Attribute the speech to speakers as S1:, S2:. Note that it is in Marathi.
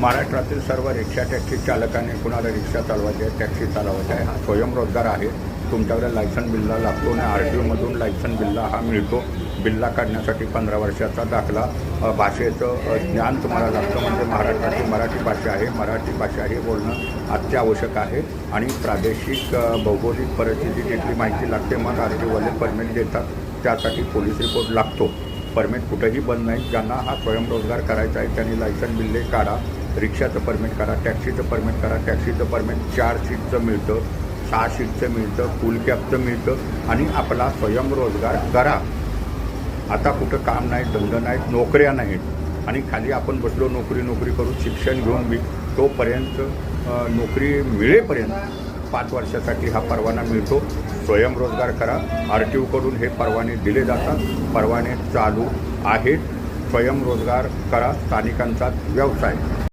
S1: महाराष्ट्रातील सर्व रिक्षा टॅक्सी चालकांनी कुणाला रिक्षा चालवायची आहे टॅक्सी चालवायची आहे? हा स्वयंरोजगार आहे. तुमच्याकडे लायसन बिल्ला लागतो आणि आर टी ओमधून लायसन बिल्ला हा मिळतो. बिल्ला काढण्यासाठी पंधरा वर्षाचा दाखला. भाषेचं ज्ञान तुम्हाला लागतं म्हणजे महाराष्ट्राची मराठी भाषा आहे. मराठी भाषा हे बोलणं अत्यावश्यक आहे आणि प्रादेशिक भौगोलिक परिस्थिती जिथली माहिती लागते मग आर टी ओवाले परमिट देतात. त्यासाठी पोलीस रिपोर्ट लागतो. परमिट कुठेही बंद नाही. ज्यांना हा स्वयंरोजगार करायचा आहे त्यांनी लायसन बिल्ले काढा. रिक्षाचं परमिट करा टॅक्सीचं परमिट करा. टॅक्सीचं परमिट चार सीटचं मिळतं सहा सीटचं मिळतं फुल कॅबचं मिळतं आणि आपला स्वयंरोजगार करा. आता कुठं काम नाही धंदा नाहीत नोकऱ्या नाहीत आणि खाली आपण बसलो नोकरी नोकरी करू शिक्षण घेऊन बी तोपर्यंत नोकरी मिळेपर्यंत पाच वर्षासाठी हा परवाना मिळतो. स्वयंरोजगार करा. आर टी ओकडून हे परवाने दिले जातात. परवाने चालू आहेत. स्वयंरोजगार करा. स्थानिकांचा व्यवसाय